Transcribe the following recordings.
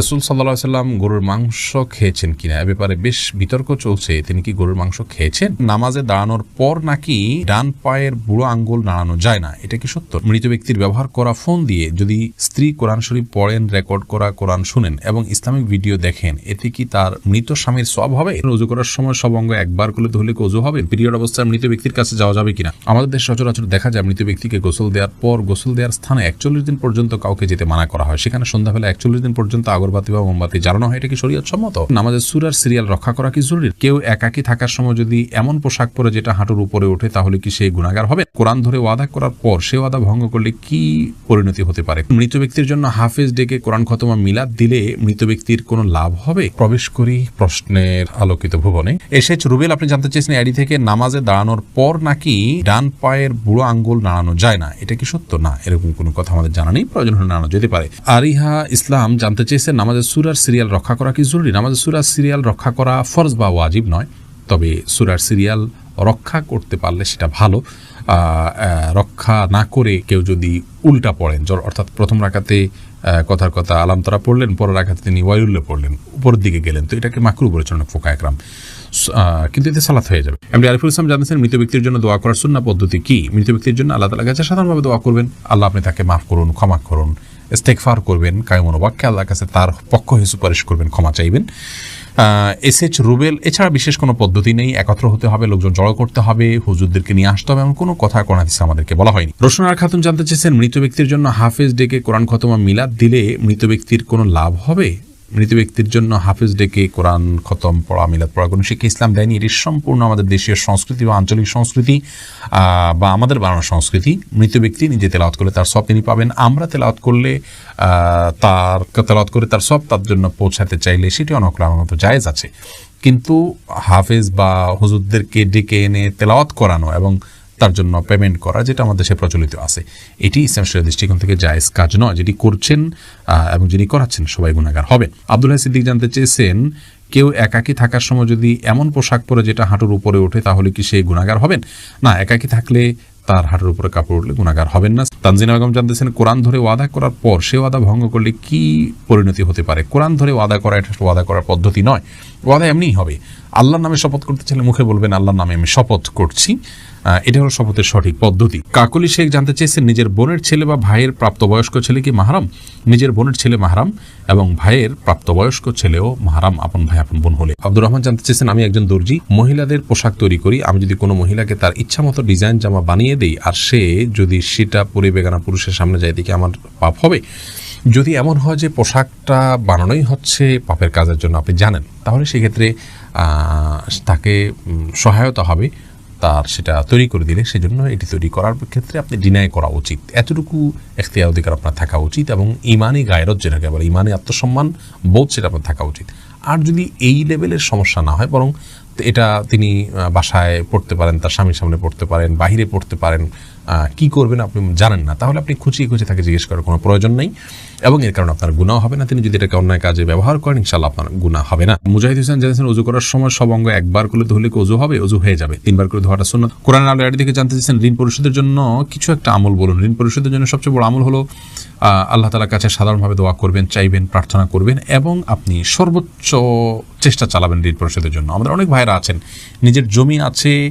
রসুল সাল্লাহ সাল্লাম গরুর মাংস খেয়েছেন কিনা? এ ব্যাপারে বেশ বিতর্ক চলছে। তিনি কি গরুর মাংস খেয়েছেন? নামাজে দাঁড়ানোর পর নাকি ডান পায়ের বুড়ো আঙ্গুল নাড়ানো যায় না? এটা কি সত্য? মৃত ব্যক্তির ব্যবহার করা ফোন দিয়ে যদি স্ত্রী কোরআন শরীফ পড়েন, রেকর্ড করা, কোরআন শুনেন এবং ইসলামিক ভিডিও দেখেন, এতে কি তার মৃত স্বামীর সব হবে? উজু করার সময় সব অঙ্গ একবার করলে ধরলে অজু হবে? পিরিয়ড অবস্থায় মৃত ব্যক্তির কাছে যাওয়া যাবে কিনা? আমাদের দেশ সচরাচর দেখা যায় মৃত ব্যক্তিকে গোসল দেওয়ার পর গোসল দেওয়ার স্থানে একচল্লিশ দিন পর্যন্ত কাউকে যেতে মানা করা হয়। সেখানে সন্ধ্যাবেলা একচল্লিশ দিন পর্যন্ত আগরবাতি বা মোমবাতি জ্বালানো হয়, এটা কি শরীয়ত সম্মত? নামাজের সুরার সিরিয়াল রক্ষা করা কি জরুরি? কেউ একাকি থাকার সময় যদি এমন পোশাক পরে যেটা হাঁটুর উপরে ওঠে, তাহলে কি সে গুণাগার হবে? কোরআন ধরে ওয়াদা করার পর সে ওয়াদা ভঙ্গ করলে কি পরিণতি হতে পারে? মৃত ব্যক্তির জন্য হাফেজ ডেকে কোরআন খতমা মিলাদ দিলে মৃত ব্যক্তির কোনো লাভ হবে? প্রবেশ করি প্রশ্নের আলোকিত ভুবনে। এসেছ রুবেল, আপনি জানতে চেয়েছেন অ্যাডি থেকে নামাজে দাঁড়ানোর পর নাকি ডান পায়ের বুড়ো আঙ্গুল নাড়ানো যায় না? এটা কি সত্য? না, এরকম কোনো কথা আমাদের জানা নেই। প্রয়োজন হলে নাড়ানো যেতে পারে। আরিহা ইসলাম জানতে চেয়েছেন নামাজের সুরার সিরিয়াল রক্ষা করা কি জরুরি? নামাজের সুরার সিরিয়াল রক্ষা করা ফরজ বা ওয়াজিব নয়, তবে সুরার সিরিয়াল রক্ষা করতে পারলে সেটা ভালো। রক্ষা না করে কেউ যদি উল্টা পড়েন অর্থাৎ প্রথম রাখাতে কথার কথা আলামতরা পড়লেন, পরের রাখাতে তিনি ওয়াইউল্লে পড়লেন, উপরের দিকে গেলেন। তো এটাকে মাকরু বলেছেন ফোকা একরাম। কিন্তু এতে সালাত হয়ে যাবে। এমনি আরিফুল ইসলাম জানিয়েছেন, মৃত ব্যক্তির জন্য দোয়া করার সুন্না পদ্ধতি কি? মৃত ব্যক্তির জন্য আল্লাহ তালা কাছে সাধারণভাবে দোয়া করবেন। আল্লাহ আপনি তাকে মাফ করুন, ক্ষমা করুন। ইস্তেকফার করবেন কায়মন বাক্যে আল্লাহর কাছে তার পক্ষ হয়ে সুপারিশ করবেন, ক্ষমা চাইবেন। এস এইচ রুবেল, এছাড়া বিশেষ কোনো পদ্ধতি নেই, একত্র হতে হবে, লোকজন জড়ো করতে হবে, হুজুরদেরকে নিয়ে আসতে হবে, এমন কোনো কথা কোরআন হাদিসে আমাদেরকে বলা হয়নি। রোশনার খাতুন জানতে চেয়েছেন, মৃত ব্যক্তির জন্য হাফেজ ডেকে কোরআন খতমা মিলাদ দিলে মৃত ব্যক্তির কোনো লাভ হবে? মৃত ব্যক্তির জন্য হাফেজ ডেকে কোরআন, খতম, পড়া, মিলাদ পড়া কোনো শিক্ষা ইসলাম দেয়নি। এটি সম্পূর্ণ আমাদের দেশীয় সংস্কৃতি বা আঞ্চলিক সংস্কৃতি বা আমাদের বানানো সংস্কৃতি। মৃত ব্যক্তি নিজে তেলাওয়াত করলে তার সব তিনি পাবেন। আমরা তেলাওয়াত করলে তার, তেলাওয়াত করে তার সব তার জন্য পৌঁছাতে চাইলে সেটি অনকলামের মতো জায়েজ আছে। কিন্তু হাফেজ বা হুজুরদেরকে ডেকে এনে তেলাওয়াত করানো এবং তার জন্য পেমেন্ট করা, যেটা আমাদের দেশে প্রচলিত আছে। এটি ইসলাম দৃষ্টিকোণ থেকে জায়েজ কাজ নয়, যেটি করছেন এবং যিনি করাচ্ছেন সবাই গুণাগার হবে। আব্দুল্লাহ সিদ্দিক জানতে চেয়েছেন, কেউ একাকি থাকার সময় যদি এমন পোশাক পরে যেটা হাঁটুর উপরে ওঠে, তাহলে কি সে গুণাগার হবেন? না, একাকি থাকলে তার হাঁটুর উপরে কাপড় উঠলে গুণাগার হবেন না। তানজিনা বেগম জানতেছেন, কোরআন ধরে ওয়াদা করার পর সে ওয়াদা ভঙ্গ করলে কি পরিণতি হতে পারে? কোরআন ধরে ওয়াদা করা, এটা ওয়াদা করার পদ্ধতি নয়। ওয়াদা এমনিই হবে। আল্লাহর নামে শপথ করতে চাইলে মুখে বলবেন, আল্লাহর নামে আমি শপথ করছি। এটা হলো শপথের সঠিক পদ্ধতি। কাকলি শেখ জানতে চেয়েছেন, নিজের বোনের ছেলে বা ভাইয়ের প্রাপ্তবয়স্ক ছেলে কি মাহারাম? নিজের বোনের ছেলে মাহারাম এবং ভাইয়ের প্রাপ্তবয়স্ক ছেলেও মাহারাম, আপন ভাই, আপন বোন হলে। আব্দুর রহমান জানতে চেয়েছেন, আমি একজন দর্জি, মহিলাদের পোশাক তৈরি করি। আমি যদি কোনো মহিলাকে তার ইচ্ছা মতো ডিজাইন জামা বানিয়ে দিই আর সে যদি সেটা পরে বেগানা পুরুষের সামনে যায় দিকে আমার পাপ হবে। যদি এমন হয় যে পোশাকটা বানানোই হচ্ছে পাপের কাজের জন্য, আপনি জানেন। তাহলে সেক্ষেত্রে তাকে সহায়তা হবে তার সেটা তৈরি করে দিলে। সেজন্য এটি তৈরি করার ক্ষেত্রে আপনি ডিনাই করা উচিত। এতটুকু এখতিয়ার অধিকার আপনার থাকা উচিত এবং ইমানি গায়রত যেটাকে বলে ইমানি আত্মসম্মান বোধ সেটা আপনার থাকা উচিত। আর যদি এই লেভেলের সমস্যা না হয়, বরং এটা তিনি বাসায় পড়তে পারেন, তার স্বামীর সামনে পড়তে পারেন, বাহিরে পড়তে পারেন কি করবেন আপনি জানেন না। তাহলে আপনি খুঁচিয়ে খুঁচিয়ে তাকে জিজ্ঞেস করার কোনো প্রয়োজন নেই। এবং এর কারণে আপনার গুণাও হবে না। তিনি যদি এটাকে অন্যায় কাজে ব্যবহার করেন ইনশাল্লাহ আপনার গুণা হবে না। মুজাহিদ হোসেন জানিয়েছেন উজু করার সময় সব অঙ্গ একবার করলে ধরলে কি অজু হবে? অজু হয়ে যাবে। তিনবার করে ধোয়াটা শূন্য কোরআন আলো এর দিকে জানতে চাইছেন ঋণ পরিশোধের জন্য কিছু একটা আমল বলুন। ঋণ পরিশোধের জন্য সবচেয়ে বড় আমল হলো আল্লাহ তালার কাছে সাধারণভাবে দোয়া করবেন, চাইবেন, প্রার্থনা করবেন এবং আপনি সর্বোচ্চ চেষ্টা চালাবেন ঋণ পরিশোধের জন্য। আমাদের অনেক ভাইরা আছেন, নিজের জমি আছে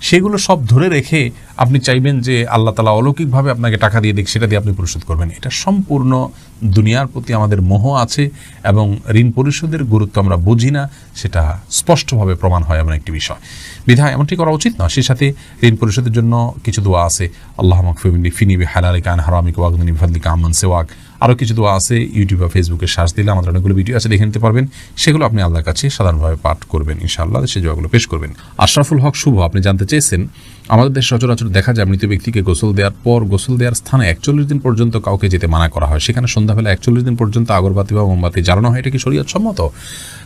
সেগুলো সব ধরে রেখে আপনি চাইবেন যে আল্লাহ তালা অলৌকিকভাবে আপনাকে টাকা দিয়ে দিক, সেটা দিয়ে আপনি পরিশোধ করবেন। এটা সম্পূর্ণ দুনিয়ার প্রতি আমাদের মোহ আছে এবং ঋণ পরিশোধের গুরুত্ব আমরা বুঝি না, সেটা স্পষ্টভাবে প্রমাণ হয় এমন একটি বিষয়। বিধায় এমনটি করা উচিত না সেই সাথে ঋণ পরিশোধের জন্য কিছু দোয়া আছে। আল্লাহ মকফিমিনি ফিনিবি হালালি কান হারামিক ওয়াগনি ফাদলিকা আমান সেওয়াক। আরও কিছু দোয়া আছে ইউটিউব বা ফেসবুকে সার্চ দিলে আমাদের অনেকগুলো ভিডিও আছে, দেখে নিতে পারবেন। সেগুলো আপনি আল্লাহর কাছে সাধারণভাবে পাঠ করবেন, ইনশাআল্লাহ সেই দোয়াগুলো পেশ করবেন। আশরাফুল হক শুভ, আপনি জানতে চেয়েছেন, আমাদের দেশ সচরাচর দেখা যায় মৃত ব্যক্তিকে গোসল দেওয়ার পর গোসল দেওয়ার স্থানে একচল্লিশ দিন পর্যন্ত কাউকে যেতে মানা করা হয়। সেখানে সন্ধ্যাবেলা একচল্লিশ দিন পর্যন্ত আগরবাতি বা মোমবাতি জ্বালানো হয়, এটা কি শরীয়ত সম্মত?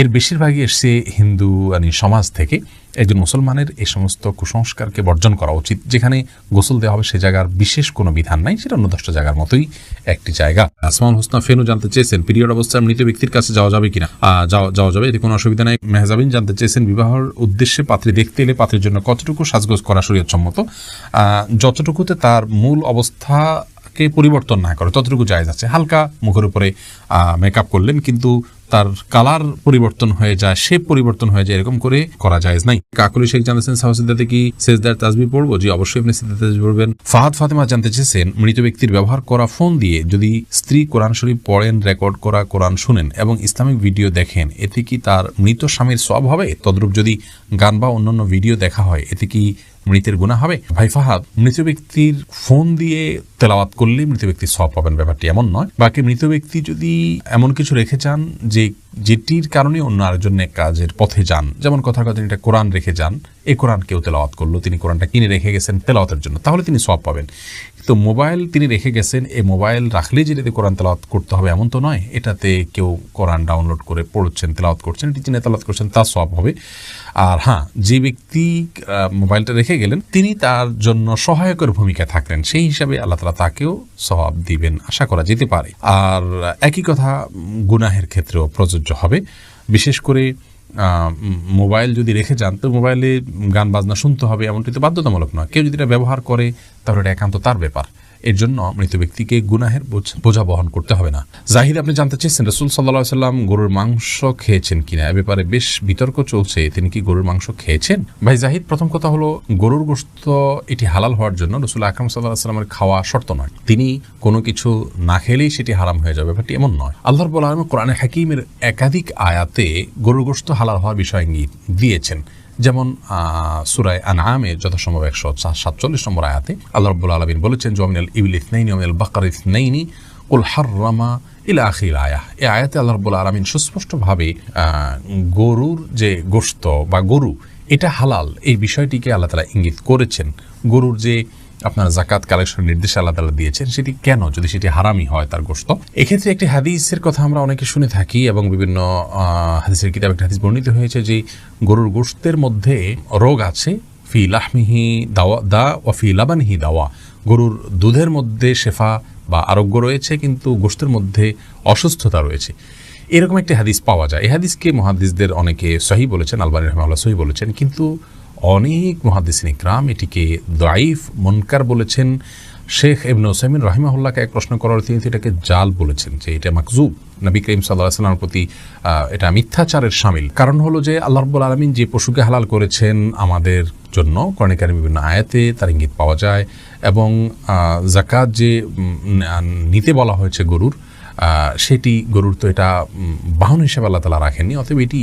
এর বেশিরভাগই এসছে হিন্দু আনি সমাজ থেকে। একজন মুসলমানের এই সমস্ত কুসংস্কারকে বর্জন করা উচিত। যেখানে গোসল দেওয়া হবে সে জায়গার বিশেষ কোনো বিধান নাই, সেটা অন্য দশটা জায়গার মতোই একটি জায়গা। আসমাউল হোসনা ফেনু জানতে চেয়েছেন, পিরিয়ড অবস্থায় মৃত ব্যক্তির কাছে যাওয়া যাবে কিনা? যাওয়া যাওয়া যাবে, এতে কোনো অসুবিধা নাই। মেহজাবিন জানতে চেয়েছেন, বিবাহর উদ্দেশ্যে পাত্রী দেখতে এলে পাত্রের জন্য কতটুকু সাজগোজ করা শরীয়ত সম্মত যতটুকুতে তার মূল অবস্থা কে পরিবর্তন না করে, ততটুকু জায়জ আছে। হালকা মুখের উপরে মেকআপ করলেন, কিন্তু তার কালার পরিবর্তন হয়ে যায় শেপ পরিবর্তন হয়ে যায়, এরকম করে করা যায় নাই। কাকুলি শেখ জানাচ্ছেন সাহসিদাতে কি সেজদার তাজবি পড়ব? জি, অবশ্যই আপনি সিদ্ধার্থ তাজবি পড়বেন। ফাহাদ ফাতেমা জানতে চেয়েছেন, মৃত ব্যক্তির ব্যবহার করা ফোন দিয়ে যদি স্ত্রী কোরআন শরীফ পড়েন রেকর্ড করা, কোরআন শুনেন এবং ইসলামিক ভিডিও দেখেন, এতে কি তার মৃত স্বামীর সব হবে? তদ্রূপ যদি গান বা অন্যান্য ভিডিও দেখা হয়, এতে কি মৃতের গুণা হবে? ভাই ফাহাদ, মৃত ব্যক্তির ফোন দিয়ে তেলাওয়াত করলে মৃত ব্যক্তির সব পাবেন। ব্যাপারটি এমন নয়। বাকি মৃত ব্যক্তি যদি এমন কিছু রেখে যান যে যেটির কারণে অন্য আরেকজন কাজের পথে যান, যেমন কথার কথা তিনি একটা কোরআন রেখে যান, এই কোরআন কেউ তেলাওয়াত করল, তিনি কোরআনটা কিনে রেখে গেছেন তেলাওয়াতের জন্য, তাহলে তিনি সব পাবেন। তো মোবাইল তিনি রেখে গেছেন এই মোবাইল রাখলেই যে এটাতে কোরআন তেলাওয়াত করতে হবে এমন তো নয়, এটাতে কেউ কোরআন ডাউনলোড করে পড়ছেন, তেলাওয়াত করছেন, এটি চিনে তেলাওয়াত করছেন তা সব হবে। আর হ্যাঁ যে ব্যক্তি মোবাইলটা রেখে গেলেন, তিনি তার জন্য সহায়কের ভূমিকা থাকলেন, সেই হিসাবে আল্লাহ তালা তাকেও সবাব দিবেন আশা করা যেতে পারে। আর একই কথা গুনাহের ক্ষেত্রেও প্রযোজ্য হবে। বিশেষ করে মোবাইল যদি রেখে যান, তো মোবাইলে গান বাজনা শুনতে হবে, এমনটি তো বাধ্যতামূলক নয়। কেউ যদি এটা ব্যবহার করে, তাহলে এটা একান্ত তার ব্যাপার। এর জন্য মৃত ব্যক্তিকে গুনাহের বোঝা বহন করতে হবে না। জাহিদ, আপনি জানতে চেয়েছেন রসুল সাল্লাহ সাল্লাম গরুর মাংস খেয়েছেন কিনা? এ ব্যাপারে বেশ বিতর্ক চলছে। তিনি কি গরুর মাংস খেয়েছেন? ভাই জাহিদ, প্রথম কথা হলো, গরুর গোস্ত এটি হালাল হওয়ার জন্য রসুল আকরম সাল্লাহ সাল্লামের খাওয়া শর্ত নয়। তিনি কোনো কিছু না খেলেই সেটি হারাম হয়ে যাবে। ব্যাপারটি এমন নয়। আল্লাহর বলা কোরআনে হাকিমের একাধিক আয়াতে গরুর গোস্ত হালাল হওয়ার বিষয় দিয়েছেন। যেমন সুরায় আনআমে যথাসম্ভব একশো সাতচল্লিশ নম্বর আয়াতে আল্লাহ রব্বুল আলমিন বলেছেন জমিনাল ইবিল ইসনাইনি অমিনাল বাকার ইসনাইনি হার হাররামা ইলা আখির আয়া এ আয়াতে আল্লাহ রব্বুল আলমিন সুস্পষ্টভাবে গরুর যে গোস্ত বা গরু, এটা হালাল। এই বিষয়টিকে আল্লাহ তালা ইঙ্গিত করেছেন। গরুর যে আপনার জাকাত কালেকশন নির্দেশ আল্লাহ তালা দিয়েছেন, সেটি কেন? যদি সেটি হারামি হয় তার গোস্ত এক্ষেত্রে একটি হাদিসের কথা আমরা অনেকে শুনে থাকি এবং বিভিন্ন হাদিসের কিতাব একটা হাদিস বর্ণিত হয়েছে যে গরুর গোস্তের মধ্যে রোগ আছে, ফি লাহমিহি দাওয়া, দা ও ফি লাবানহি দাওয়া। গরুর দুধের মধ্যে শেফা বা আরোগ্য রয়েছে, কিন্তু গোস্তের মধ্যে অসুস্থতা রয়েছে। এরকম একটি হাদিস পাওয়া যায়। এই হাদিসকে মহাদিসদের অনেকে সহি বলেছেন, আলবানী রহমাল্লাহ সহি বলেছেন, কিন্তু অনেক মহাদিসিন ইকরাম এটিকে দাইফ মনকার বলেছেন। শেখ ইবনে ওসাইমিন রাহিমাহুল্লাহকে এক প্রশ্ন করার তিনি এটাকে জাল বলেছেন যে এটা মাকজুব নবী করিম সাল্লাহ সাল্লামের প্রতি এটা মিথ্যাচারের সামিল। কারণ হলো যে আল্লাহ রব্বুল আলমিন যে পশুকে হালাল করেছেন আমাদের জন্য কর্ণিকারী বিভিন্ন আয়াতে তার ইঙ্গিত পাওয়া যায় এবং জাকাত যে নিতে বলা হয়েছে গরুর সেটি গরুর তো এটা বাহন হিসেবে আল্লাহ তালা রাখেননি, অতএব এটি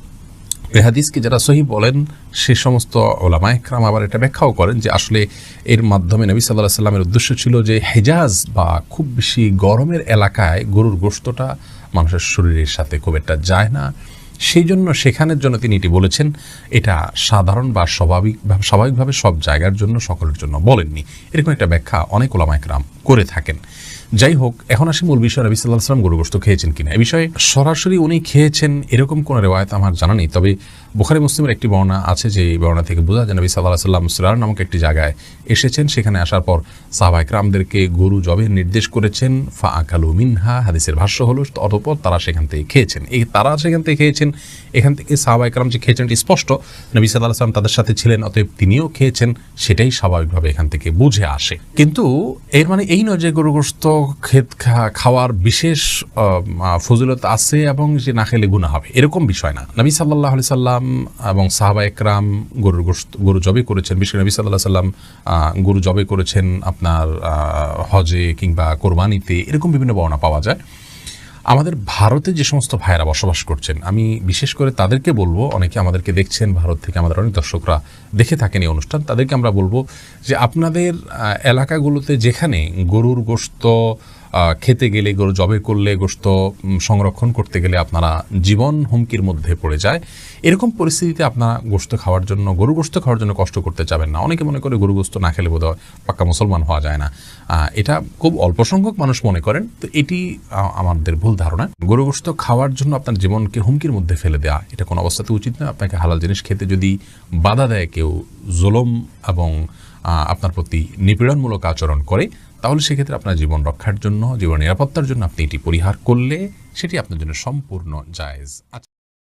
এই হাদিসকে যারা সহি বলেন, সে সমস্ত ওলামা একরাম আবার এটা ব্যাখ্যাও করেন যে আসলে এর মাধ্যমে নবী সাল্লাহ সাল্লামের উদ্দেশ্য ছিল যে হেজাজ বা খুব বেশি গরমের এলাকায় গরুর গোস্তটা মানুষের শরীরের সাথে খুব একটা যায় না। সেই জন্য সেখানের জন্য তিনি এটি বলেছেন, এটা সাধারণ বা স্বাভাবিক স্বাভাবিকভাবে সব জায়গার জন্য সকলের জন্য বলেননি। এরকম একটা ব্যাখ্যা অনেক ওলামা একরাম করে থাকেন। যাই হোক এখন আসি মূল বিষয়। নবী সাল্লাহ সাল্লাম গরু গোস্ত খেয়েছেন কিনা? এ বিষয়ে সরাসরি উনি খেয়েছেন এরকম কোনো রেওয়ায়ত আমার জানা নেই। তবে বুখারি মুসলিমের একটি বর্ণনা আছে যে এই বর্ণনা থেকে বোঝা যায় নবী সাল্লাহ সাল্লাম সুরার নামক একটি জায়গায় এসেছেন। সেখানে আসার পর সাহবাইক রামদেরকে গরু জবের নির্দেশ করেছেন। ফা আকালু মিনহা, হাদিসের ভাষ্য হলো, অতপর তারা সেখান থেকে খেয়েছেন। এই তারা সেখান থেকে খেয়েছেন, এখান থেকে সাহবাইক রাম যে খেয়েছেন এটি স্পষ্ট। নবী সাল্লাহ সাল্লাম তাদের সাথে ছিলেন, অতএব তিনিও খেয়েছেন, সেটাই স্বাভাবিকভাবে এখান থেকে বুঝে আসে। কিন্তু এর মানে এই নয় যে গরু গোস্ত ক্ষেত খাওয়ার বিশেষ ফজিলত আছে এবং যে না খেলে গুণা হবে। এরকম বিষয় না। নবী সাল্লাহ আলি সাল্লাম এবং সাহাবা একরাম গরুর গরু জবে করেছেন। বিশেষ নবী সাল্লাহ সাল্লাম গরু জবে করেছেন আপনার হজে কিংবা কোরবানিতে। এরকম বিভিন্ন বর্ণনা পাওয়া যায়। আমাদের ভারতে যে সমস্ত ভাইয়েরা বসবাস করছেন আমি বিশেষ করে তাদেরকে বলব অনেকে আমাদেরকে দেখছেন ভারত থেকে আমাদের অনেক দর্শকরা দেখে থাকেন এই অনুষ্ঠান তাদেরকে আমরা বলব যে আপনাদের এলাকাগুলোতে যেখানে গরুর আহ, খেতে গেলে, গরু জবে করলে গোস্ত সংরক্ষণ করতে গেলে আপনারা জীবন হুমকির মধ্যে পড়ে যায়। এরকম পরিস্থিতিতে আপনারা গোশত খাওয়ার জন্য, গরু গোশত খাওয়ার জন্য কষ্ট করতে চাবেন না। অনেকে মনে করে গরু গোশত না খেলে বোধ পাক্কা মুসলমান হওয়া যায় না। এটা খুব অল্প সংখ্যক মানুষ মনে করেন, তো এটি আমাদের ভুল ধারণা। গরু গোশত খাওয়ার জন্য আপনার জীবনকে হুমকির মধ্যে ফেলে দেওয়া এটা কোনো অবস্থাতে উচিত নয় আপনাকে হালাল জিনিস খেতে যদি বাধা দেয়, কেউ জোলম এবং আপনার প্রতি নিপীড়নমূলক আচরণ করে তাহলে সেক্ষেত্রে আপনার জীবন রক্ষার জন্য, জীবন নিরাপত্তার জন্য আপনি এটি পরিহার করলে সেটি আপনার জন্য সম্পূর্ণ জায়েজ।